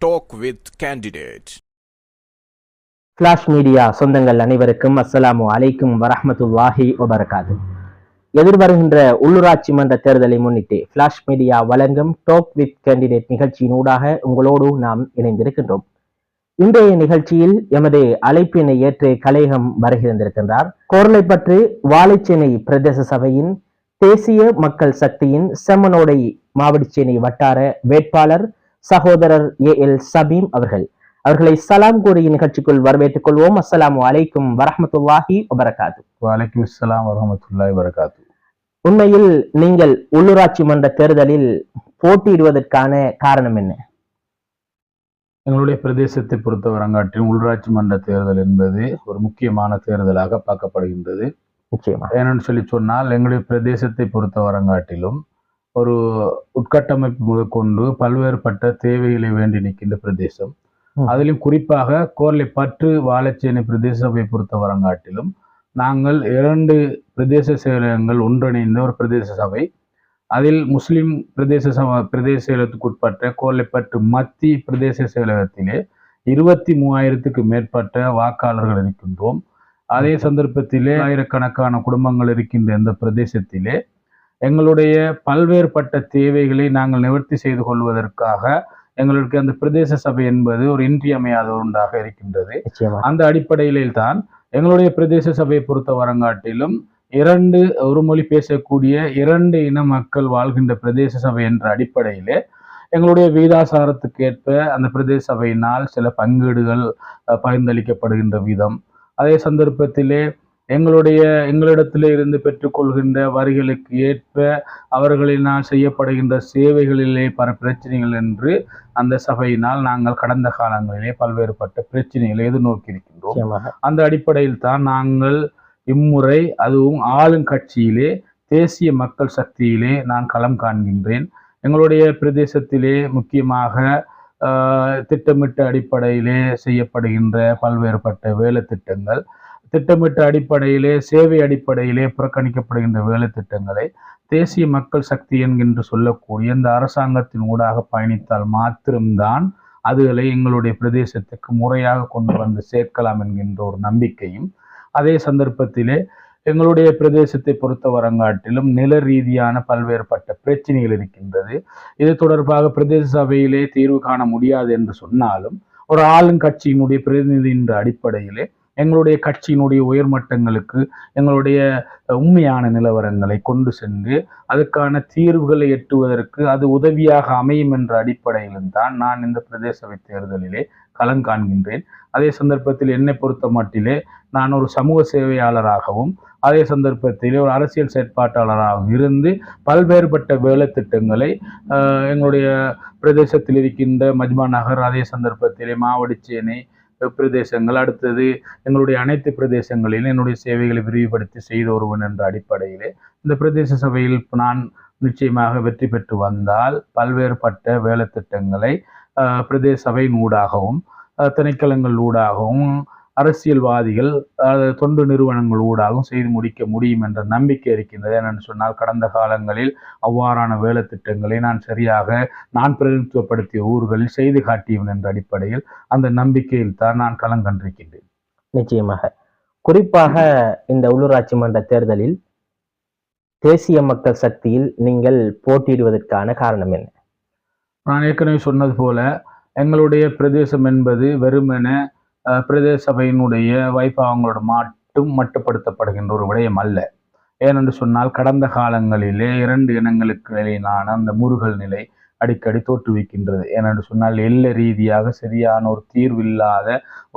Talk with candidate clash media சொந்தங்கள் அனைவருக்கும் அஸ்ஸலாமு அலைக்கும் வரஹமத்துல்லாஹி வபரகாது எதிர்வருகின்ற உள்ளூராட்சி மன்ற தேர்தலை முன்னிட்டு ஃபிளாஷ் மீடியா வழங்கும் டாக் வித் கேண்டிடேட் நிகழ்ச்சியின் ஊடாக உங்களோடு நாம் இணைந்திருக்கின்றோம். இன்றைய நிகழ்ச்சியில் எமது அழைப்பினை ஏற்று கலையகம் வருகிறந்திருக்கின்றார் கோர்லைப்பற்று வாழைச்சேனை பிரதேச சபையின் தேசிய மக்கள் சக்தியின் செம்மனோடை மாவடிச்சேனை வட்டார வேட்பாளர் சகோதரர் ஏ எல் சபீம் அவர்கள். அவர்களை சலாம் கூறிய நிகழ்ச்சிக்குள் வரவேற்றுக் கொள்வோம். அஸ்ஸலாமு அலைக்கும் வரஹ்மத்துல்லாஹி வபரகாத்து. வலைக்கும் இஸ்லாம் வரமத்துல்லாய் வரகாத்து உண்மையில் நீங்கள் உள்ளூராட்சி மன்ற தேர்தலில் போட்டியிடுவதற்கான காரணம் என்ன? எங்களுடைய பிரதேசத்தை பொறுத்தவரங்காட்டிலும் உள்ளாட்சி மன்ற தேர்தல் என்பது ஒரு முக்கியமான தேர்தலாக பார்க்கப்படுகின்றது. ஏனென்று சொல்லி சொன்னால் எங்களுடைய பிரதேசத்தை பொறுத்தவரங்காட்டிலும் ஒரு உட்கட்டமைப்பு முதற்கொண்டு பல்வேறுபட்ட தேவைகளை வேண்டி நிற்கின்ற பிரதேசம். அதிலும் குறிப்பாக கோர்லை பற்று வாழைச்சேனை பிரதேச சபையை பொறுத்தவரங்காட்டிலும் நாங்கள் இரண்டு பிரதேச செயலகங்கள் ஒன்றிணைந்த ஒரு பிரதேச சபை அதில் முஸ்லிம் பிரதேச சபை பிரதேச செயலகத்துக்கு உட்பட்ட கோர்லைப்பற்று மத்தி பிரதேச செயலகத்திலே இருபத்தி மூவாயிரத்துக்கு மேற்பட்ட வாக்காளர்கள் இருக்கின்றோம். அதே சந்தர்ப்பத்திலே ஆயிரக்கணக்கான குடும்பங்கள் இருக்கின்ற இந்த பிரதேசத்திலே எங்களுடைய பல்வேறுபட்ட தேவைகளை நாங்கள் நிவர்த்தி செய்து கொள்வதற்காக எங்களுக்கு அந்த பிரதேச சபை என்பது ஒரு இன்றியமையாத ஒன்றாக இருக்கின்றது. அந்த அடிப்படையிலே தான் எங்களுடைய பிரதேச சபையை பொறுத்த வரங்காட்டிலும் இரண்டு ஒரு மொழி பேசக்கூடிய இரண்டு இன மக்கள் வாழ்கின்ற பிரதேச சபை என்ற அடிப்படையிலே எங்களுடைய வீதாசாரத்துக்கு ஏற்ப அந்த பிரதேச சபையினால் சில பங்கீடுகள் பகிர்ந்தளிக்கப்படுகின்ற விதம். அதே சந்தர்ப்பத்திலே எங்களுடைய எங்களிடத்திலே இருந்து பெற்றுக்கொள்கின்ற வரிகளுக்கு ஏற்ப அவர்களினால் செய்யப்படுகின்ற சேவைகளிலே பல பிரச்சனைகள் என்று அந்த சபையினால் நாங்கள் கடந்த காலங்களிலே பல்வேறுபட்ட பிரச்சனைகளை எதிர்நோக்கி இருக்கின்றோம் நிச்சயமாக. அந்த அடிப்படையில் தான் நாங்கள் இம்முறை அதுவும் ஆளுங்கட்சியிலே தேசிய மக்கள் சக்தியிலே நான் களம் காண்கின்றேன். எங்களுடைய பிரதேசத்திலே முக்கியமாக திட்டமிட்ட அடிப்படையிலே செய்யப்படுகின்ற பல்வேறுபட்ட வேலை திட்டங்கள் திட்டமிட்ட அடிப்படையிலே சேவை அடிப்படையிலே புறக்கணிக்கப்படுகின்ற வேலை திட்டங்களை தேசிய மக்கள் சக்தி என்கின்ற சொல்லக்கூடிய இந்த அரசாங்கத்தின் ஊடாக பயணித்தால் மாத்திரம்தான் அதுகளை எங்களுடைய பிரதேசத்துக்கு முறையாக கொண்டு வந்து சேர்க்கலாம் என்கின்ற ஒரு நம்பிக்கையும் அதே சந்தர்ப்பத்திலே எங்களுடைய பிரதேசத்தை பொறுத்த வரங்காட்டிலும் நில ரீதியான பல்வேறுபட்ட பிரச்சனைகள் இருக்கின்றது. இது தொடர்பாக பிரதேச சபையிலே தீர்வு காண முடியாது என்று சொன்னாலும் ஒரு ஆளுங்கட்சியினுடைய பிரதிநிதி என்ற அடிப்படையிலே எங்களுடைய கட்சியினுடைய உயர்மட்டங்களுக்கு எங்களுடைய உண்மையான நிலவரங்களை கொண்டு சென்று அதுக்கான தீர்வுகளை எட்டுவதற்கு அது உதவியாக அமையும் என்ற அடிப்படையிலும் தான் நான் இந்த பிரதேச சபை தேர்தலிலே களம் காண்கின்றேன். அதே சந்தர்ப்பத்தில் என்னை பொறுத்த மட்டிலே நான் ஒரு சமூக சேவையாளராகவும் அதே சந்தர்ப்பத்திலே ஒரு அரசியல் செயற்பாட்டாளராகவும் இருந்து பல்வேறுபட்ட வேலை திட்டங்களை எங்களுடைய பிரதேசத்தில் இருக்கின்ற மஜ்மா நகர் அதே சந்தர்ப்பத்திலே மாவடிச்சேனை பிரதேசங்கள் அடுத்தது எங்களுடைய அனைத்து பிரதேசங்களிலும் என்னுடைய சேவைகளை விரிவுபடுத்தி செய்த ஒருவன் என்ற அடிப்படையிலே இந்த பிரதேச சபையில் நான் நிச்சயமாக வெற்றி பெற்று வந்தால் பல்வேறுபட்ட வேலை திட்டங்களை பிரதேச சபையின் ஊடாகவும் திணைக்களங்கள் ஊடாகவும் அரசியல்வாதிகள் தொண்டு நிறுவனங்கள் ஊடாகவும் செய்து முடிக்க முடியும் என்ற நம்பிக்கை இருக்கின்றது. ஏனென்று சொன்னால் கடந்த காலங்களில் அவ்வாறான வேலை திட்டங்களை நான் சரியாக நான் பிரதிநிதித்துவப்படுத்திய ஊர்களில் செய்து காட்டியவன் என்ற அடிப்படையில் அந்த நம்பிக்கையில் தான் நான் களம் கண்டிருக்கின்றேன் நிச்சயமாக. குறிப்பாக இந்த உள்ளூராட்சி மன்ற தேர்தலில் தேசிய மக்கள் சக்தியில் நீங்கள் போட்டியிடுவதற்கான காரணம் என்ன? நான் ஏற்கனவே சொன்னது போல எங்களுடைய பிரதேசம் என்பது வெறுமென பிரதேச சபையினுடைய வைபவங்களோட மட்டும் மட்டுப்படுத்தப்படுகின்ற ஒரு விடயம் அல்ல. ஏனென்று சொன்னால் கடந்த காலங்களிலே இரண்டு இனங்களுக்கு இடையிலான அந்த முருகல் நிலை அடிக்கடி தோற்றுவிக்கின்றது. ஏனென்று சொன்னால் எல்லை ரீதியாக சரியான ஒரு தீர்வு இல்லாத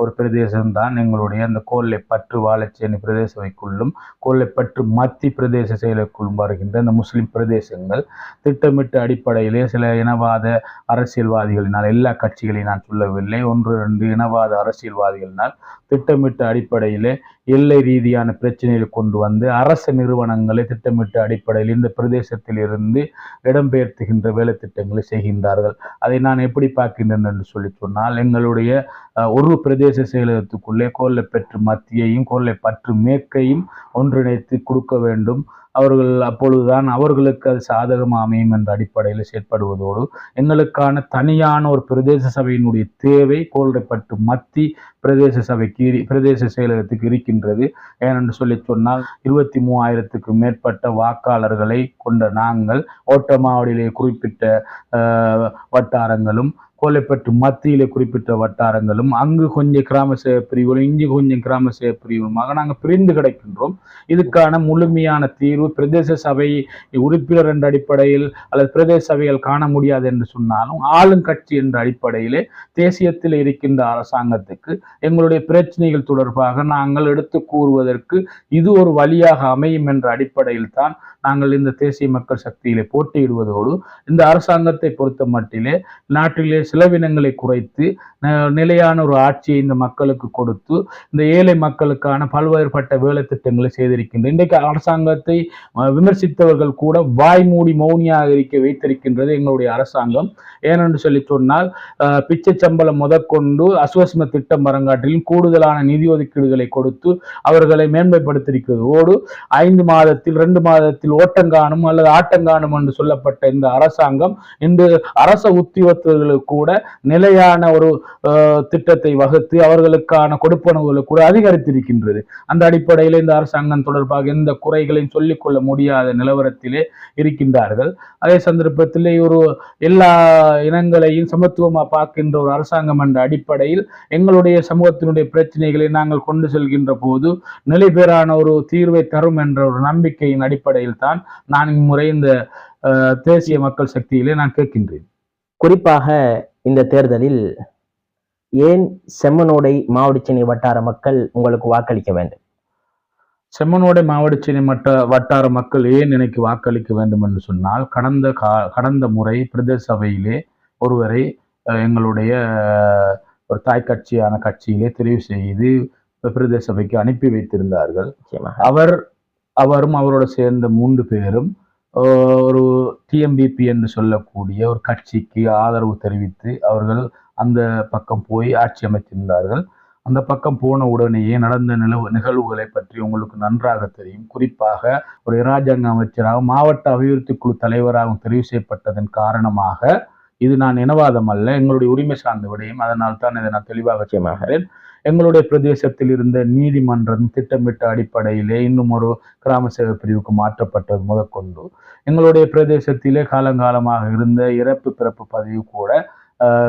ஒரு பிரதேசம்தான் எங்களுடைய அந்த கோல்லை பற்று வாழைச்சேனை பிரதேசவைக்குள்ளும் கோல்லைப்பற்று மத்தி பிரதேச செயலுக்குள்ளும் வருகின்ற இந்த முஸ்லிம் பிரதேசங்கள். திட்டமிட்ட அடிப்படையிலே சில இனவாத அரசியல்வாதிகளினால் எல்லா கட்சிகளையும் நான் சொல்லவில்லை. ஒன்று ரெண்டு இனவாத அரசியல்வாதிகளினால் திட்டமிட்ட அடிப்படையில் எல்லை ரீதியான பிரச்சனைகளை கொண்டு வந்து அரசு நிறுவனங்களை திட்டமிட்ட அடிப்படையில் இந்த பிரதேசத்தில் இருந்து இடம்பெயர்த்துகின்ற வேலை திட்டங்களை செய்கின்றார்கள். அதை நான் எப்படி பார்க்கின்றேன் என்று சொல்லி சொன்னால் எங்களுடைய ஒரு பிரதேச செயலகத்துக்குள்ளே கோல்லை பெற்று மத்தியையும் கோல்லை பற்று மேற்கையும் ஒன்றிணைத்து கொடுக்க வேண்டும். அவர்கள் அப்பொழுதுதான் அவர்களுக்கு அது சாதகமாக அமையும் என்ற அடிப்படையில் செயற்படுவதோடு எங்களுக்கான தனியான ஒரு பிரதேச சபையினுடைய தேவை கோல்டைப்பட்டு மத்தி பிரதேச சபைக்கு பிரதேச செயலகத்துக்கு இருக்கின்றது. ஏனென்று சொல்லி சொன்னால் இருபத்தி மூவாயிரத்துக்கு மேற்பட்ட வாக்காளர்களை கொண்ட நாங்கள் ஓட்டமாவடியிலே குறிப்பிட்ட வட்டாரங்களும் கோலைப்பற்று மத்தியில் குறிப்பிட்ட வட்டாரங்களும் அங்கு கொஞ்சம் கிராம சேவை பிரிவுகளும் இங்கு கொஞ்சம் கிராம சேவை பிரிவுகளுமாக நாங்கள் பிரிந்து கிடைக்கின்றோம். இதுக்கான முழுமையான தீர்வு பிரதேச சபை உறுப்பினர் என்ற அடிப்படையில் அல்லது பிரதேச சபைகள் காண முடியாது என்று சொன்னாலும் ஆளும் கட்சி என்ற அடிப்படையிலே தேசியத்தில் இருக்கின்ற அரசாங்கத்துக்கு எங்களுடைய பிரச்சனைகள் தொடர்பாக நாங்கள் எடுத்து கூறுவதற்கு இது ஒரு வழியாக அமையும் என்ற அடிப்படையில் தான் நாங்கள் இந்த தேசிய மக்கள் சக்தியிலே போட்டியிடுவதோடு இந்த அரசாங்கத்தை பொறுத்த மட்டிலே நாட்டிலே செலவினங்களை குறைத்து நிலையான ஒரு ஆட்சியை இந்த மக்களுக்கு கொடுத்து இந்த ஏழை மக்களுக்கான பல்வேறுபட்ட வேலை திட்டங்களை செய்திருக்கின்ற இன்றைக்கு அரசாங்கத்தை விமர்சித்தவர்கள் கூட வாய் மூடி மௌனியாக இருக்க வைத்திருக்கின்றது எங்களுடைய அரசாங்கம். ஏனென்று சொல்லி சொன்னால் பிச்சை சம்பளம் முதற்கொண்டு அசுவசம திட்டம் வரங்காட்டிலும் கூடுதலான நிதி ஒதுக்கீடுகளை கொடுத்து அவர்களை மேன்மைப்படுத்தியிருக்கிறது. ஓடு ஐந்து மாதத்தில் ரெண்டு மாதத்தில் ஓட்டங்காணும் அல்லது ஆட்டங்காணும் என்று சொல்லப்பட்ட இந்த அரசாங்கம் இன்று அரச உத்தியோகத்தர்களுக்கு கூட நிலையான ஒரு திட்டத்தை வகுத்து அவர்களுக்கான கொடுப்பனவுகளை கூட அதிகரித்திருக்கின்றது. அந்த அடிப்படையில் இந்த அரசாங்கம் தொடர்பாக எந்த குறைகளையும் சொல்லிக்கொள்ள முடியாத நிலவரத்திலே இருக்கின்றார்கள். அதே சந்தர்ப்பத்திலே ஒரு எல்லா இனங்களையும் சமத்துவமாக பார்க்கின்ற ஒரு அரசாங்கம் என்ற அடிப்படையில் எங்களுடைய சமூகத்தினுடைய பிரச்சனைகளை நாங்கள் கொண்டு செல்கின்ற போது நிலைபெறான ஒரு தீர்வை தரும் என்ற ஒரு நம்பிக்கையின் அடிப்படையில் தான் நான் இம்முறை இந்த தேசிய மக்கள் சக்தியிலே நான் கேட்கின்றேன். குறிப்பாக இந்த தேர்தலில் ஏன் செம்மனோடை மாவடிச்சினை வட்டார மக்கள் உங்களுக்கு வாக்களிக்க வேண்டும்? செம்மனோடை மாவட்ட மட்ட வட்டார மக்கள் ஏன் எனக்கு வாக்களிக்க வேண்டும் என்று சொன்னால் கடந்த கா கடந்த முறை பிரதேச சபையிலே ஒருவரை எங்களுடைய ஒரு தாய் கட்சியான கட்சியிலே தெரிவு செய்து பிரதேச சபைக்கு அனுப்பி வைத்திருந்தார்கள். அவர் அவரும் அவரோட சேர்ந்த மூன்று பேரும் ஒரு டிஎம்பிபி என்று சொல்லக்கூடிய ஒரு கட்சிக்கு ஆதரவு தெரிவித்து அவர்கள் அந்த பக்கம் போய் ஆட்சி அமைத்திருந்தார்கள். அந்த பக்கம் போன உடனேயே நடந்த நிலவு நிகழ்வுகளை பற்றி உங்களுக்கு நன்றாக தெரியும். குறிப்பாக ஒரு இராஜாங்க அமைச்சராக மாவட்ட அபிவிருத்தி குழு தலைவராகவும் தெரிவு செய்யப்பட்டதன் காரணமாக இது நான் இனவாதம் அல்ல எங்களுடைய உரிமை சார்ந்த விடயம். அதனால் தான் இதை நான் தெளிவாக செய்கிறேன் எங்களுடைய பிரதேசத்தில் இருந்த நீதிமன்றம் திட்டமிட்ட அடிப்படையிலே இன்னும் ஒரு கிராம சேவை பிரிவுக்கு மாற்றப்பட்டது முதற்கொண்டு. எங்களுடைய பிரதேசத்திலே காலங்காலமாக இருந்த இறப்பு பிறப்பு பதிவு கூட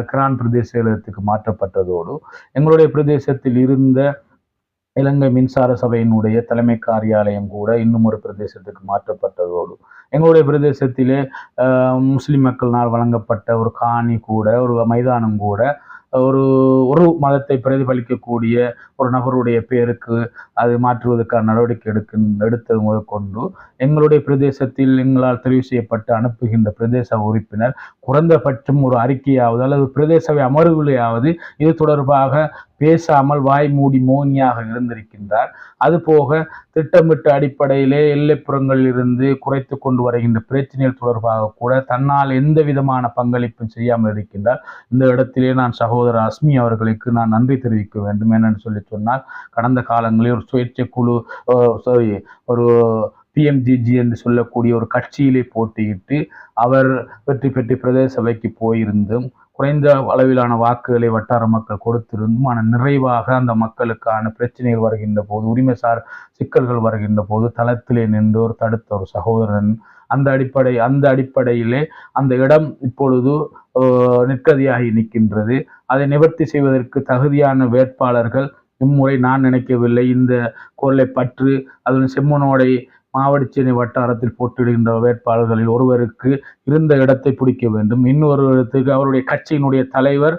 கிரான் பிரதேச செயலகத்துக்கு மாற்றப்பட்டதோடு எங்களுடைய பிரதேசத்தில் இருந்த இலங்கை மின்சார சபையினுடைய தலைமை காரியாலயம் கூட இன்னும் ஒரு பிரதேசத்துக்கு மாற்றப்பட்டதோடு எங்களுடைய பிரதேசத்திலே முஸ்லிம் மக்களினால் வழங்கப்பட்ட ஒரு காணி கூட ஒரு மைதானம் கூட ஒரு ஒரு மதத்தை பிரதிபலிக்கக்கூடிய ஒரு நபருடைய பேருக்கு அது மாற்றுவதற்கான நடவடிக்கை எடுக்க எடுத்தது முதற்கொண்டு எங்களுடைய பிரதேசத்தில் எங்களால் தெரிவு செய்யப்பட்டு அனுப்புகின்ற பிரதேச உறுப்பினர் குறைந்தபட்சம் ஒரு அறிக்கையாவது அல்லது பிரதேசவை அமர்வுகளையாவது இது தொடர்பாக பேசாமல் வாய் மூடி மோனியாக இருந்திருக்கின்றார். அதுபோக திட்டமிட்ட அடிப்படையிலே எல்லைப்புறங்களில் இருந்து குறைத்து கொண்டு வருகின்ற பிரச்சனைகள் தொடர்பாக கூட தன்னால் எந்த விதமான பங்களிப்பும் செய்யாமல் இருக்கின்றார். இந்த இடத்திலே நான் சகோதரர் அஸ்மி அவர்களுக்கு நான் நன்றி தெரிவிக்க வேண்டும். என்னன்னு சொல்லி சொன்னால் கடந்த காலங்களில் ஒரு சுயேட்சை குழு சாரி ஒரு பிஎம்ஜிஜி என்று சொல்லக்கூடிய ஒரு கட்சியிலே போட்டியிட்டு அவர் வெற்றி பெற்று பிரதேச சபைக்கு போயிருந்தும் குறைந்த அளவிலான வாக்குகளை வட்டார மக்கள் கொடுத்திருந்தும் ஆனால் நிறைவாக அந்த மக்களுக்கான பிரச்சனைகள் வருகின்ற போது உரிமைசார் சிக்கல்கள் வருகின்ற போது தளத்திலே நின்றோர் தடுத்த ஒரு சகோதரன் அந்த அடிப்படை அந்த அடிப்படையிலே அந்த இடம் இப்பொழுது நிற்கதியாகி நிற்கின்றது. அதை நிவர்த்தி செய்வதற்கு தகுதியான வேட்பாளர்கள் இம்முறை நான் நினைக்கவில்லை. இந்த குரலை பற்று அதுவும் செம்மனோடை மாவடிச்சேனை வட்டாரத்தில் போட்டியிடுகின்ற வேட்பாளர்களில் ஒருவருக்கு இருந்த இடத்தை பிடிக்க வேண்டும். இன்னொருவருக்கு அவருடைய கட்சியினுடைய தலைவர்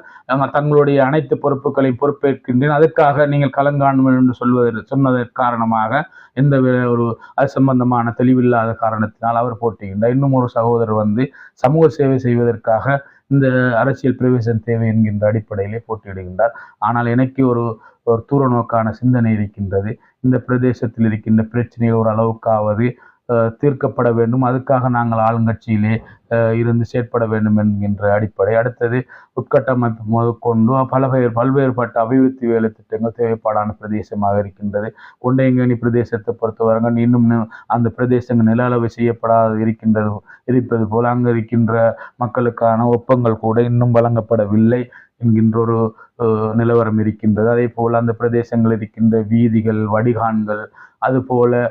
தங்களுடைய அனைத்து பொறுப்புகளையும் பொறுப்பேற்கின்றேன். அதுக்காக நீங்கள் கலங்காணும் என்று சொல்வதற்கு சொன்னதற்கு காரணமாக எந்த ஒரு அது சம்பந்தமான தெளிவில்லாத காரணத்தினால் அவர் போட்டியிட்டார் இன்னும் ஒரு சகோதரர் வந்து சமூக சேவை செய்வதற்காக இந்த அரசியல் பிரவேசம் தேவை என்கின்ற அடிப்படையிலே போட்டியிடுகின்றார். ஆனால் எனக்கு ஒரு ஒரு தூர நோக்கான சிந்தனை இருக்கின்றது. இந்த பிரதேசத்தில் இருக்கின்ற பிரச்சனைகள் ஒரு அளவுக்காவது தீர்க்கப்பட வேண்டும். அதுக்காக நாங்கள் ஆளுங்கட்சியிலே இருந்து செயற்பட வேண்டும் என்கின்ற அடிப்படை. அடுத்தது உட்கட்டமைப்பு முதற்கொண்டு பலவேறு பல்வேறுபட்ட அபிவிருத்தி வேலை திட்டங்கள் தேவைப்பாடான பிரதேசமாக இருக்கின்றது. கொண்டையங்கேணி பிரதேசத்தை பொறுத்தவரை இன்னும் அந்த பிரதேசங்கள் நில அளவு செய்யப்படாது இருக்கின்றது இருப்பது போல அங்கு இருக்கின்ற மக்களுக்கான ஒப்பங்கள் கூட இன்னும் வழங்கப்படவில்லை என்கின்ற ஒரு நிலவரம் இருக்கின்றது. அதே போல் அந்த பிரதேசங்கள் இருக்கின்ற வீதிகள் வடிகான்கள் அதுபோல்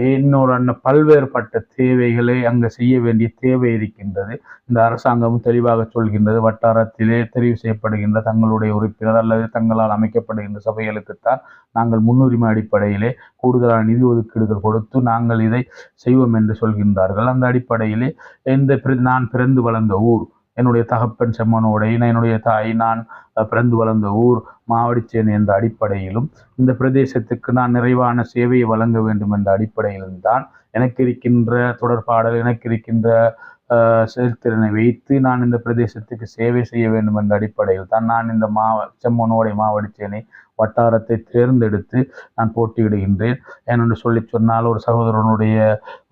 இன்னொரு பல்வேறுபட்ட தேவைகளை அங்கே செய்ய வேண்டிய தேவை இருக்கின்றது. இந்த அரசாங்கமும் தெளிவாக சொல்கின்றது. வட்டாரத்திலே தெரிவு செய்யப்படுகின்ற தங்களுடைய உறுப்பினர் அல்லது தங்களால் அமைக்கப்படுகின்ற சபைகளுக்குத்தான் நாங்கள் முன்னுரிமை அடிப்படையிலே கூடுதலான நிதி ஒதுக்கீடுகள் கொடுத்து நாங்கள் இதை செய்வோம் என்று சொல்கின்றார்கள். அந்த அடிப்படையிலே இந்த பிற- நான் பிறந்து வளர்ந்த ஊர் என்னுடைய தகப்பன் செம்மனோடை என்னுடைய தாய் நான் பிறந்து வளர்ந்த ஊர் மாவடிச்சேன் என்ற அடிப்படையிலும் இந்த பிரதேசத்துக்கு நான் நிறைவான சேவையை வழங்க வேண்டும் என்ற அடிப்படையிலும் தான் எனக்கு இருக்கின்ற தொடர்பாடல் எனக்கு இருக்கின்ற செயல்திறனை வைத்து நான் இந்த பிரதேசத்துக்கு சேவை செய்ய வேண்டும் என்ற அடிப்படையில் தான் நான் இந்த மாவ செம்மனோடை மாவடிச்சேனை வட்டாரத்தை தேர்ந்தெடுத்து நான் போட்டியிடுகின்றேன். ஏனென்று சொல்லி சொன்னால் ஒரு சகோதரனுடைய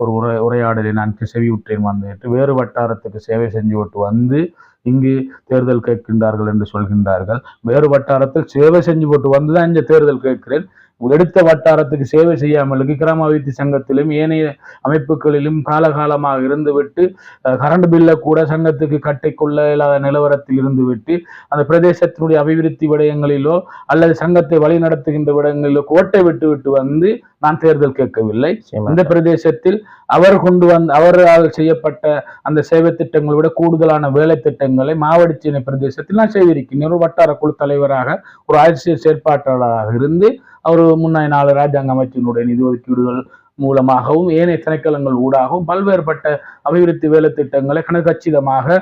ஒரு உரை உரையாடலை நான் செவியுற்றேன் வந்துவிட்டு வேறு வட்டாரத்துக்கு சேவை செஞ்சுவிட்டு வந்து இங்கு தேர்தல் கேட்கின்றார்கள் என்று சொல்கின்றார்கள். வேறு வட்டாரத்தில் சேவை செஞ்சு போட்டு வந்து தான் இந்த தேர்தல் கேட்கிறேன். எடுத்த வட்டாரத்துக்கு சேவை செய்யாமலுக்கு கிராம அபிவிருத்தி சங்கத்திலும் ஏனைய அமைப்புகளிலும் காலகாலமாக இருந்துவிட்டு கரண்ட் பில்லை கூட சங்கத்துக்கு கட்டிக்கொள்ள இல்லாத நிலவரத்தில் இருந்துவிட்டு அந்த பிரதேசத்தினுடைய அபிவிருத்தி விடயங்களிலோ அல்லது சங்கத்தை வழி நடத்துகின்ற விடங்களிலோ கோட்டை விட்டு விட்டு வந்து நான் தேர்தல் கேட்கவில்லை. இந்த பிரதேசத்தில் அவர் கொண்டு வந்த அவரால் செய்யப்பட்ட அந்த சேவை திட்டங்களை விட கூடுதலான வேலை திட்டங்களை மாவடிச்சேனை பிரதேசத்தில் நான் செய்திருக்கிறேன். ஒரு வட்டார குழு தலைவராக ஒரு அரசியல் செயற்பாட்டாளராக இருந்து அவர் முன்னாள் நாலு ராஜாங்க அமைச்சினுடைய நிதி ஒதுக்கீடுகள் மூலமாகவும் ஏனைய திணைக்களங்கள் ஊடாகவும் பல்வேறுபட்ட அபிவிருத்தி வேலை திட்டங்களை கணக்கச்சிதமாக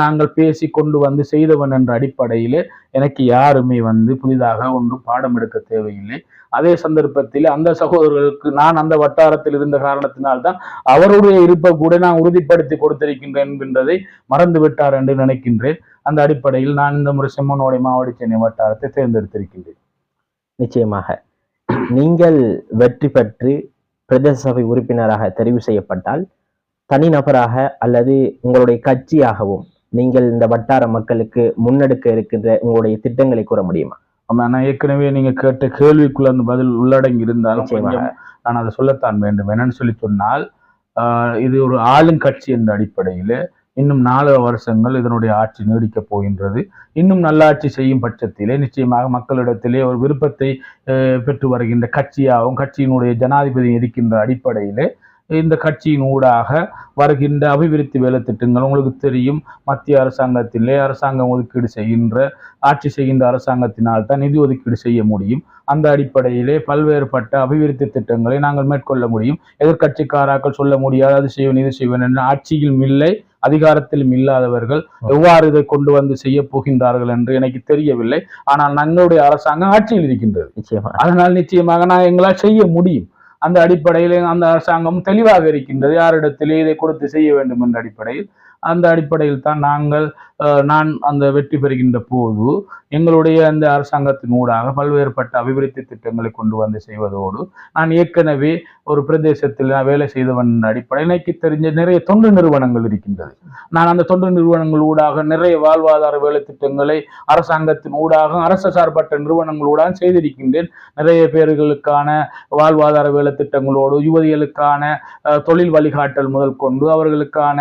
நாங்கள் பேசி கொண்டு வந்து செய்தவன் என்ற அடிப்படையிலே எனக்கு யாருமே வந்து புதிதாக ஒன்றும் பாடம் எடுக்க தேவையில்லை. அதே சந்தர்ப்பத்தில் அந்த சகோதரர்களுக்கு நான் அந்த வட்டாரத்தில் இருந்த காரணத்தினால்தான் அவருடைய இருப்பை கூட நான் உறுதிப்படுத்தி கொடுத்திருக்கின்றேன் என்கின்றதை மறந்து விட்டார் என்று நினைக்கின்றேன். அந்த அடிப்படையில் நான் இந்த முறை செம்மனோடை மாவட்ட சென்னை வட்டாரத்தை தேர்ந்தெடுத்திருக்கின்றேன். நிச்சயமாக. நீங்கள் வெற்றி பெற்று பிரதேச சபை உறுப்பினராக தெரிவு செய்யப்பட்டால் தனிநபராக அல்லது உங்களுடைய கட்சியாகவும் நீங்கள் இந்த வட்டார மக்களுக்கு முன்னெடுக்க இருக்கின்ற உங்களுடைய திட்டங்களை கூற முடியுமா? ஆமா, நான் ஏற்கனவே நீங்க கேட்ட கேள்விக்குள்ள அந்த பதில் உள்ளடங்கி இருந்தாலும் நான் அதை சொல்லத்தான் வேண்டும். என்னன்னு சொல்லி சொன்னால் இது ஒரு ஆளுங்கட்சி என்ற அடிப்படையில் இன்னும் நாலு வருஷங்கள் இதனுடைய ஆட்சி நீடிக்கப் போகின்றது. இன்னும் நல்லாட்சி செய்யும் பட்சத்திலே நிச்சயமாக மக்களிடத்திலே ஒரு விருப்பத்தை பெற்று வருகின்ற கட்சியாகவும் கட்சியினுடைய ஜனாதிபதி இருக்கின்ற அடிப்படையிலே இந்த கட்சியின் ஊடாக வருகின்ற அபிவிருத்தி வேலை திட்டங்கள் உங்களுக்கு தெரியும். மத்திய அரசாங்கத்திலே அரசாங்கம் ஒதுக்கீடு செய்கின்ற ஆட்சி செய்கின்ற அரசாங்கத்தினால் தான் நிதி ஒதுக்கீடு செய்ய முடியும். அந்த அடிப்படையிலே பல்வேறுபட்ட அபிவிருத்தி திட்டங்களை நாங்கள் மேற்கொள்ள முடியும். எதிர்க்கட்சிக்காராக்கள் சொல்ல முடியாது அது செய்வேன் இது செய்வேன் என்று ஆட்சியிலும் இல்லை அதிகாரத்திலும் இல்லாதவர்கள் எவ்வாறு இதை கொண்டு வந்து செய்ய போகின்றார்கள் என்று எனக்கு தெரியவில்லை. ஆனால் நம்மளுடைய அரசாங்கம் ஆட்சியில் இருக்கின்றது. அதனால் நிச்சயமாக நான் எங்களால் செய்ய முடியும். அந்த அடிப்படையில் அந்த அரசாங்கம் தெளிவாக இருக்கின்றது. யாரிடத்திலே இதை கொடுத்து செய்ய வேண்டும் என்ற அடிப்படையில் அந்த அடிப்படையில் தான் நாங்கள் நான் அந்த வெற்றி பெறுகின்ற போது எங்களுடைய அந்த அரசாங்கத்தின் ஊடாக பல்வேறுபட்ட அபிவிருத்தி திட்டங்களை கொண்டு வந்து செய்வதோடு நான் ஏற்கனவே ஒரு பிரதேசத்தில் நான் வேலை செய்தவன் அடிப்படையில் எனக்கு தெரிஞ்ச நிறைய தொண்டு நிறுவனங்கள் இருக்கின்றது. நான் அந்த தொண்டு நிறுவனங்கள் ஊடாக நிறைய வாழ்வாதார வேலை திட்டங்களை அரசாங்கத்தின் ஊடாக அரசு சார்பற்ற நிறுவனங்களூடாக செய்திருக்கின்றேன். நிறைய பேர்களுக்கான வாழ்வாதார வேலை திட்டங்களோடு யுவதிகளுக்கான தொழில் வழிகாட்டல் முதல் கொண்டு அவர்களுக்கான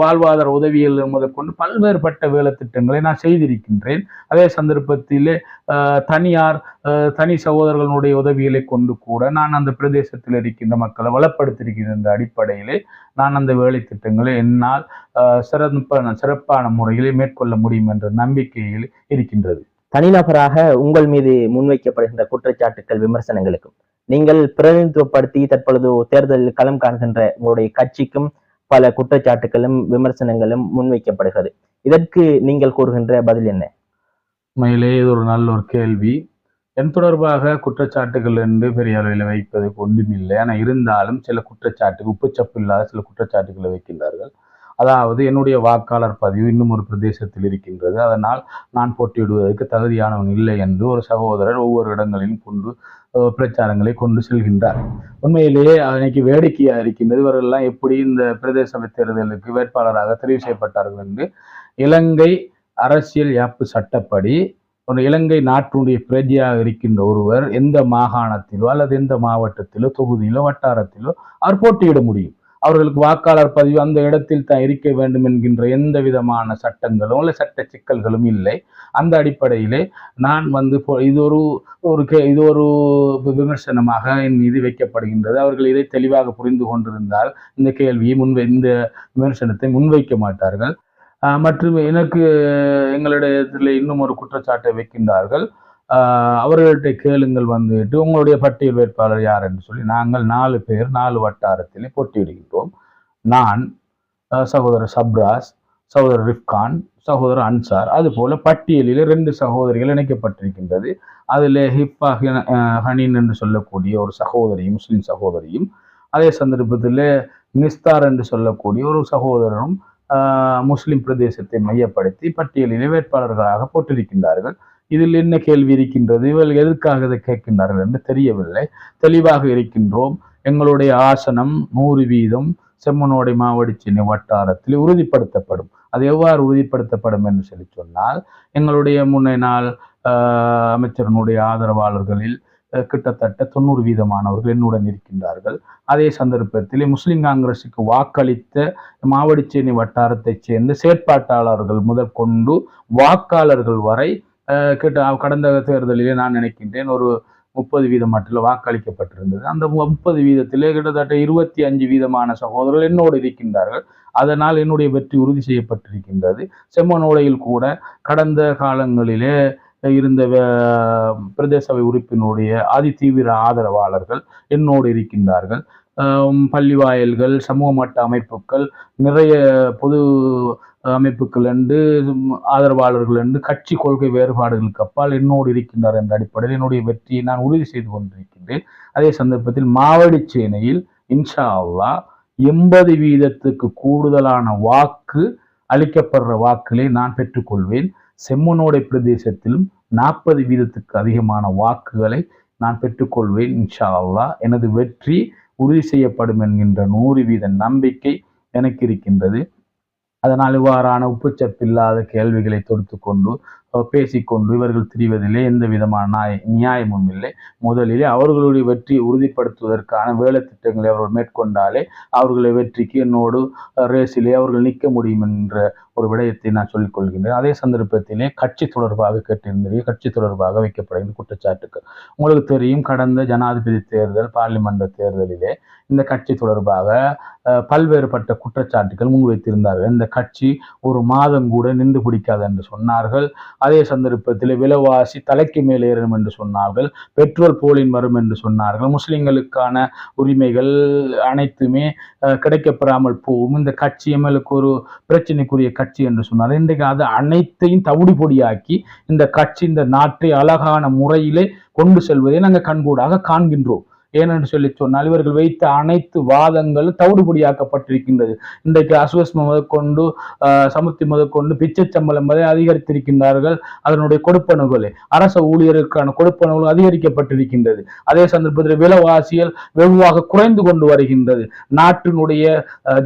வாழ்வாதார உதவிகள் முதற்கொண்டு பல்வேறுபட்ட வேலைத்திட்டங்களை நான் செய்திருக்கின்றேன். அதே சந்தர்ப்பத்திலே தனியார் தனி சகோதரர்களுடைய உதவிகளை கொண்டு கூட நான் அந்த பிரதேசத்தில் இருக்கின்ற மக்களை வளப்படுத்தியிருக்கின்ற அடிப்படையிலே நான் அந்த வேலை திட்டங்களை என்னால் சிறப்பான சிறப்பான முறையிலே மேற்கொள்ள முடியும் என்ற நம்பிக்கையில் இருக்கின்றது. தனிநபராக உங்கள் மீது முன்வைக்கப்படுகின்ற குற்றச்சாட்டுக்கள் விமர்சனங்களுக்கும் நீங்கள் பிரதிநிதித்துவப்படுத்தி தற்பொழுது தேர்தலில் களம் காண்கின்ற உங்களுடைய கட்சிக்கும் பல குற்றச்சாட்டுகளும் விமர்சனங்களும் முன்வைக்கப்படுகிறது. இதற்கு நீங்கள் கூறுகின்ற பதில் என்ன? உண்மையிலே இது ஒரு நல்ல ஒரு கேள்வி. என் தொடர்பாக குற்றச்சாட்டுகள் என்று பெரிய அளவில் வைப்பது ஒன்றுமில்லை ஆனால் இருந்தாலும் சில குற்றச்சாட்டு உப்புச்சப்பு இல்லாத சில குற்றச்சாட்டுகளை வைக்கின்றார்கள். அதாவது என்னுடைய வாக்காளர் பதிவு இன்னும் ஒரு பிரதேசத்தில் இருக்கின்றது. அதனால் நான் போட்டியிடுவதற்கு தகுதியானவன் இல்லை என்று ஒரு சகோதரர் ஒவ்வொரு இடங்களிலும் கொண்டு பிரச்சாரங்களை கொண்டு செல்கின்றார். உண்மையிலேயே அன்னைக்கு வேடிக்கையா இருக்கின்றது. இவர்கள்லாம் எப்படி இந்த பிரதேச சபை தேர்தலுக்கு வேட்பாளராக தெரிவு செய்யப்பட்டார்கள் என்று இலங்கை அரசியல் யாப்பு சட்டப்படி ஒரு இலங்கை நாட்டினுடைய பிரஜையாக இருக்கின்ற ஒருவர் எந்த மாகாணத்திலோ அல்லது எந்த மாவட்டத்திலோ தொகுதியிலோ வட்டாரத்திலோ அவர் போட்டியிட முடியும். அவர்களுக்கு வாக்காளர் பதிவு அந்த இடத்தில் தான் இருக்க வேண்டும் என்கின்ற எந்த விதமான சட்டங்களும் இல்லை சட்ட சிக்கல்களும் இல்லை. அந்த அடிப்படையிலே நான் வந்து இப்போ இது ஒரு ஒரு கே இது ஒரு விமர்சனமாக என் மீது வைக்கப்படுகின்றது. அவர்கள் இதை தெளிவாக புரிந்து கொண்டிருந்தால் இந்த கேள்வியை முன்வை இந்த விமர்சனத்தை முன்வைக்க மாட்டார்கள். மற்றும் எனக்கு எங்களிடத்தில் இன்னும் ஒரு குற்றச்சாட்டை வைக்கின்றார்கள். அவர்கள்ட்ட கேளுங்கள் வந்துட்டு உங்களுடைய பட்டியல் வேட்பாளர் யார் என்று சொல்லி நாங்கள் நாலு பேர் நாலு வட்டாரத்திலே போட்டியிடுகின்றோம். நான் சகோதரர் சப்ராஸ் சகோதரர் ரிஃப்கான் சகோதரர் அன்சார் அதுபோல பட்டியலில் ரெண்டு சகோதரிகள் இணைக்கப்பட்டிருக்கின்றது. அதில் ஹிப்பா ஹனின் என்று சொல்லக்கூடிய ஒரு சகோதரியும் முஸ்லீம் சகோதரியும் அதே சந்தர்ப்பத்தில் நிஸ்தார் என்று சொல்லக்கூடிய ஒரு சகோதரரும் முஸ்லிம் பிரதேசத்தை மையப்படுத்தி பட்டியலிலே வேட்பாளர்களாக போட்டிருக்கின்றார்கள். இதில் என்ன கேள்வி இருக்கின்றது? இவர்கள் எதற்காக இதை கேட்கின்றார்கள் என்று தெரியவில்லை. தெளிவாக இருக்கின்றோம். எங்களுடைய ஆசனம் நூறு வீதம் செம்மனோடை மாவடி சென்னை வட்டாரத்தில் உறுதிப்படுத்தப்படும். அது எவ்வாறு உறுதிப்படுத்தப்படும் என்று சொல்லி சொன்னால் எங்களுடைய முன்னை நாள் அமைச்சரனுடைய ஆதரவாளர்களில் கிட்டத்தட்ட தொண்ணூறு வீதமானவர்கள் என்னுடன் இருக்கின்றார்கள். அதே சந்தர்ப்பத்தில் முஸ்லிம் காங்கிரஸுக்கு வாக்களித்த மாவடிச்சேனி வட்டாரத்தைச் சேர்ந்த செயற்பாட்டாளர்கள் முதற்கொண்டு வாக்காளர்கள் வரை கிட்ட கடந்த தேர்தலிலே நான் நினைக்கின்றேன் ஒரு முப்பது வீதம் மட்டில் வாக்களிக்கப்பட்டிருந்தது. அந்த முப்பது வீதத்திலே கிட்டத்தட்ட இருபத்தி அஞ்சு வீதமான சகோதரர்கள் என்னோடு இருக்கின்றார்கள். அதனால் என்னுடைய வெற்றி உறுதி செய்யப்பட்டிருக்கின்றது. செம்மனோடையில் கூட கடந்த காலங்களிலே இருந்த பிரதேசவை உறுப்பினுடைய அதிதீவிர ஆதரவாளர்கள் என்னோடு இருக்கின்றார்கள். பள்ளிவாயல்கள் சமூக மட்ட அமைப்புகள் நிறைய பொது அமைப்புகள் என்று ஆதரவாளர்கள் என்று கட்சி கொள்கை வேறுபாடுகளுக்கு அப்பால் என்னோடு இருக்கின்றார் என்ற அடிப்படையில் என்னுடைய வெற்றியை நான் உறுதி செய்து கொண்டிருக்கின்றேன். அதே சந்தர்ப்பத்தில் மாவடி சேனையில் இன்ஷா அல்லாஹ் எண்பது வீதத்துக்கு கூடுதலான வாக்கு அளிக்கப்படுற வாக்களை நான் பெற்றுக்கொள்வேன். செம்மனோடை பிரதேசத்திலும் நாற்பது வீதத்துக்கு அதிகமான வாக்குகளை நான் பெற்றுக்கொள்வேன் இன்ஷா அல்லாஹ் எனது வெற்றி உறுதி செய்யப்படும் என்கின்ற நூறு வீத நம்பிக்கை எனக்கு இருக்கின்றது. அதனால் இவ்வாறான உப்புச்சப்பில்லாத கேள்விகளை தொடுத்து கொண்டு பேசிக்கொண்டு இவர்கள் திரிவதிலே எந்த விதமான நாய நியாயமும் இல்லை. முதலிலே அவர்களுடைய வெற்றியை உறுதிப்படுத்துவதற்கான வேலை திட்டங்களை அவர்கள் மேற்கொண்டாலே அவர்களை வெற்றிக்கு என்னோடு ரேஸிலே அவர்கள் நிற்க முடியும் என்ற ஒரு விடயத்தை நான் சொல்லிக் கொள்கின்றேன். அதே சந்தர்ப்பத்திலே கட்சி தொடர்பாக கேட்டிருந்தது. கட்சி தொடர்பாக வைக்கப்படுகின்ற குற்றச்சாட்டுக்கள் உங்களுக்கு தெரியும் கடந்த ஜனாதிபதி தேர்தல் பார்லிமன்ற தேர்தலிலே இந்த கட்சி தொடர்பாக பல்வேறுபட்ட குற்றச்சாட்டுகள் முன்வைத்திருந்தார்கள். இந்த கட்சி ஒரு மாதம் கூட நின்று பிடிக்காது என்று சொன்னார்கள். அதே சந்தர்ப்பத்தில் விலைவாசி தலைக்கு மேல் ஏறும் என்று சொன்னார்கள். பெட்ரோல் போலின் வரும் என்று சொன்னார்கள். முஸ்லிம்களுக்கான உரிமைகள் அனைத்துமே கிடைக்கப்பெறாமல் போகும். இந்த கட்சி எம்எல்ஏக்கு ஒரு பிரச்சனைக்குரிய கட்சி என்று சொன்னார் இன்றைக்கு அது அனைத்தையும் தவிடு பொடியாக்கி இந்த கட்சி இந்த நாட்டை அழகான முறையிலே கொண்டு செல்வதை நாங்கள் கண்கூடாக காண்கின்றோம். ஏனென்று சொல்லி சொன்னால் இவர்கள் வைத்த அனைத்து வாதங்களும் தவிடுபடியாக்கப்பட்டிருக்கின்றது. இன்றைக்கு அஸ்வஸ் முதற்கொண்டு சமுத்தி சமுர்த்தி முதற்கொண்டு பிச்சை சம்பளம் வரை அதிகரித்திருக்கின்றார்கள் அதனுடைய கொடுப்பனவுகளை. அரச ஊழியருக்கான கொடுப்பனவுகள் அதிகரிக்கப்பட்டிருக்கின்றது. அதே சந்தர்ப்பத்தில் விலைவாசிகள் வெகுவாக குறைந்து கொண்டு வருகின்றது. நாட்டினுடைய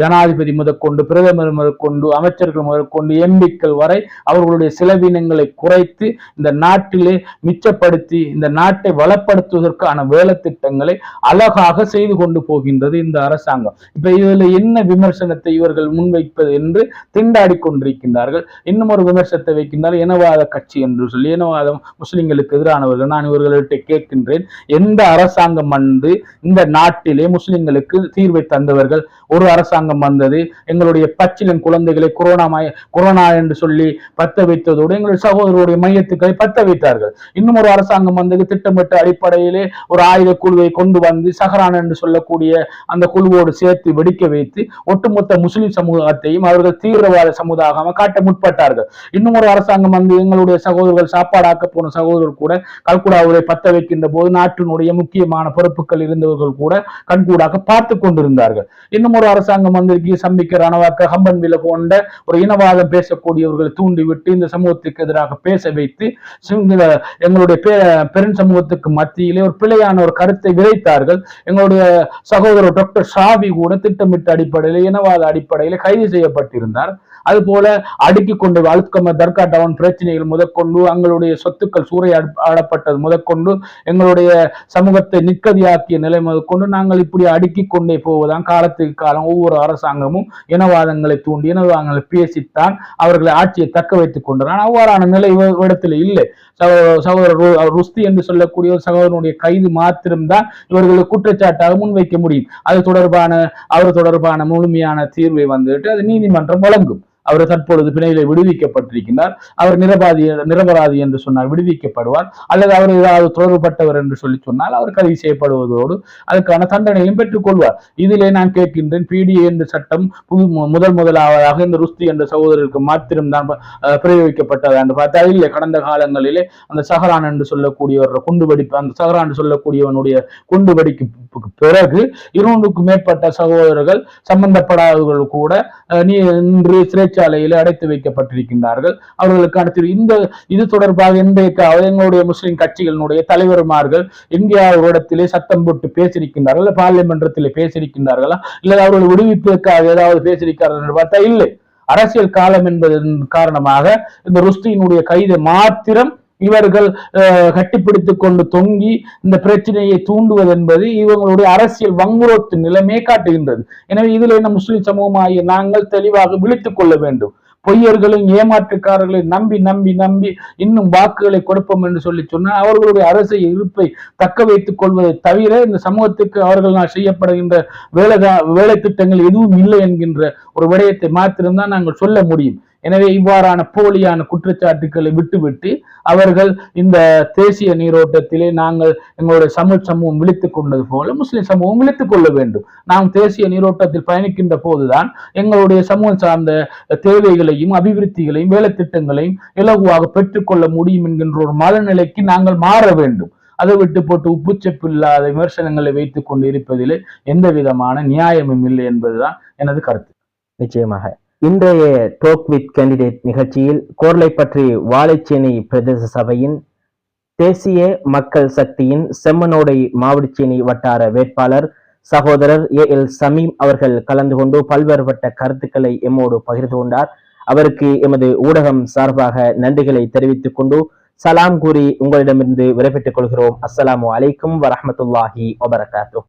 ஜனாதிபதி முதற்கொண்டு பிரதமர் முதற்கொண்டு அமைச்சர்கள் முதற்கொண்டு எம்பிக்கள் வரை அவர்களுடைய செலவினங்களை குறைத்து இந்த நாட்டிலே மிச்சப்படுத்தி இந்த நாட்டை வளப்படுத்துவதற்கான வேலை திட்டங்களை அழகாக செய்து கொண்டு போகின்றது இந்த அரசாங்கம். இப்ப இதுல என்ன விமர்சனத்தை இவர்கள் முன்வைப்பது என்று திண்டாடி கொண்டிருக்கின்றார்கள். இன்னும் ஒரு விமர்சனத்தை வைக்கின்றால் இனவாத கட்சி என்று சொல்லி இனவாதம் முஸ்லிம்களுக்கு எதிரானவர்கள் நான் இவர்கள்ட்ட கேட்கின்றேன். எந்த அரசாங்கம் வந்து இந்த நாட்டிலே முஸ்லிம்களுக்கு தீர்வை தந்தவர்கள்? ஒரு அரசாங்கம் வந்தது எங்களுடைய பச்சிலன் குழந்தைகளை கொரோனா மய கொரோனா என்று சொல்லி பத்த வைத்ததோடு எங்களுடைய சகோதரருடைய மையத்துக்களை பத்த வைத்தார்கள். இன்னும் ஒரு அரசாங்கம் வந்தது திட்டமிட்ட அடிப்படையிலே ஒரு ஆயுத குழுவை கொண்டு கொண்டு வந்து சஹரான் என்று சொல்லக்கூடிய அந்த குழுவோடு சேர்த்து வெடிக்க வைத்து ஒட்டுமொத்த முஸ்லிம் சமூகத்தையும் அவர்கள் தீவிரவாத சமுதாயமாக காட்ட முற்பட்டார்கள். இன்னும் ஒரு அரசாங்கம் வந்து எங்களுடைய சகோதரர்கள் சாப்பாடாக்க போன சகோதரர் கூட கல்குடாவுரை பத்த வைக்கின்ற போது நாட்டினுடைய முக்கியமான பொறுப்புகள் இருந்தவர்கள் கூட கண்கூடாக பார்த்து கொண்டிருந்தார்கள். இன்னும் ஒரு அரசாங்கம் வந்திருக்கு சம்பிக்க ரணவாக்க ஹம்பன் வில போன்ற ஒரு இனவாதம் பேசக்கூடியவர்களை தூண்டிவிட்டு இந்த சமூகத்துக்கு எதிராக பேச வைத்து எங்களுடைய பே பெரும் சமூகத்துக்கு மத்தியிலே ஒரு பிழையான ஒரு கருத்தை விரை விதைத்தார்கள் எங்களுடைய சகோதரர் டாக்டர் ஷாவி கூட திட்டமிட்ட அடிப்படையில் இனவாத அடிப்படையில் கைது செய்யப்பட்டிருந்தார். அதுபோல அடுக்கி கொண்டு அழுத்கம தர்கா டவுன் பிரச்சனைகள் முதற்கொண்டு எங்களுடைய சொத்துக்கள் சூறையாடப்பட்டது முதற்கொண்டு எங்களுடைய சமூகத்தை நிற்கதியாக்கிய நிலை முதற்கொண்டு நாங்கள் இப்படி அடுக்கி கொண்டே போவதான் காலத்துக்கு காலம் ஒவ்வொரு அரசாங்கமும் இனவாதங்களை தூண்டி இனவாதங்களை பேசித்தான் அவர்களை ஆட்சியை தக்க வைத்துக் கொண்டார் அவ்வாறான நிலை இடத்துல இல்லை. சகோ- சகோதரர் ருஸ்தி என்று சொல்லக்கூடிய ஒரு சகோதரனுடைய கைது மாத்திரம்தான் இவர்களை குற்றச்சாட்டாக முன்வைக்க முடியும். அது தொடர்பான அவர் தொடர்பான முழுமையான தீர்வை வந்துட்டு அது நீதிமன்றம் வழங்கும். அவர் தற்பொழுது பிணையிலே விடுவிக்கப்பட்டிருக்கிறார். அவர் நிரபாதி நிரபராதி என்று சொன்னால் விடுவிக்கப்படுவார். அல்லது அவர் ஏதாவது தொடர்புபட்டவர் என்று சொல்லி சொன்னால் அவர் கைது செய்யப்படுவதோடு அதுக்கான தண்டனையும் பெற்றுக் கொள்வார் இதிலே நான் கேட்கின்றேன் பிடிஏ என்ற சட்டம் புது முதல் முதலாவதாக இந்த ருஸ்தி என்ற சகோதரருக்கு மாத்திரம்தான் தான் பிரயோகிக்கப்பட்டதா என்று பார்த்தா இல்லை கடந்த காலங்களிலே அந்த சஹரான் என்று சொல்லக்கூடியவர் குண்டுவெடிப்பு அந்த சஹரான் என்று சொல்லக்கூடியவனுடைய குண்டுவெடிக்கு பிறகு இருநூறுக்கும் மேற்பட்ட சகோதரர்கள் சம்பந்தப்படாதவர்கள் கூட நீ இன்று சிறை சிறைச்சாலையில் அடைத்து வைக்கப்பட்டிருக்கின்றார்கள். அவர்களுக்கு அடுத்து இந்த இது தொடர்பாக இன்றைக்கு எங்களுடைய முஸ்லிம் கட்சிகளினுடைய தலைவருமார்கள் இந்தியா ஒரு இடத்திலே சத்தம் போட்டு பேசியிருக்கின்றார்கள் இல்ல பார்லிமென்றத்திலே பேசியிருக்கின்றார்களா இல்லை அவர்கள் விடுவிப்பதற்காக ஏதாவது பேசியிருக்கிறார்கள் என்று பார்த்தா இல்லை. அரசியல் காலம் என்பதன் காரணமாக இந்த ருஸ்தியினுடைய கைதை மாத்திரம் இவர்கள் கட்டிப்பிடித்து கொண்டு தொங்கி இந்த பிரச்சனையை தூண்டுவது என்பது இவங்களுடைய அரசியல் வங்குரோத்து நிலைமையை காட்டுகின்றது. எனவே இதில் என்ன முஸ்லிம் சமூகமாகிய நாங்கள் தெளிவாக விழித்துக் கொள்ள வேண்டும். பொய்யர்களும் ஏமாற்றுக்காரர்களை நம்பி நம்பி நம்பி இன்னும் வாக்குகளை கொடுப்போம் என்று சொல்லி சொன்னால் அவர்களுடைய அரசு இருப்பை தக்க வைத்துக் கொள்வதை தவிர இந்த சமூகத்துக்கு அவர்கள் நான் செய்யப்படுகின்ற வேலை வேலை திட்டங்கள் எதுவும் இல்லை என்கின்ற ஒரு விடயத்தை மாத்திரம்தான் நாங்கள் சொல்ல முடியும். எனவே இவ்வாறான போலியான குற்றச்சாட்டுக்களை விட்டுவிட்டு அவர்கள் இந்த தேசிய நீரோட்டத்திலே நாங்கள் எங்களுடைய தமிழ் சமூகம் விழித்துக் கொண்டது போல முஸ்லிம் சமூகம் விழித்துக் கொள்ள வேண்டும். நாம் தேசிய நீரோட்டத்தில் பயணிக்கின்ற போதுதான் எங்களுடைய சமூகம் சார்ந்த தேவைகளையும் அபிவிருத்திகளையும் வேலை திட்டங்களையும் இலகுவாக பெற்றுக்கொள்ள முடியும் என்கின்ற ஒரு மனநிலைக்கு நாங்கள் மாற வேண்டும். அதை விட்டு போட்டு உப்புச்சப்பு இல்லாத விமர்சனங்களை வைத்துக் கொண்டு இருப்பதிலே எந்த விதமான நியாயமும் இல்லை என்பதுதான் எனது கருத்து. நிச்சயமாக. இன்றைய டோக் வித் கேண்டிடேட் நிகழ்ச்சியில் கோர்லை பற்றி வாழைச்சேனை பிரதேச சபையின் தேசிய மக்கள் சக்தியின் செம்மனோடை மாவடிச்சேனை வட்டார வேட்பாளர் சகோதரர் ஏ எல் சமீம் அவர்கள் கலந்து கொண்டு பல்வேறுபட்ட கருத்துக்களை எம்மோடு பகிர்ந்து கொண்டார். அவருக்கு எமது ஊடகம் சார்பாக நன்றிகளை தெரிவித்துக் கொண்டு சலாம் கூறி உங்களிடமிருந்து விடைபெற்றுக் கொள்கிறோம். அஸ்ஸலாமு அலைக்கும் வரஹ்மத்துல்லாஹி வபரகாத்தூ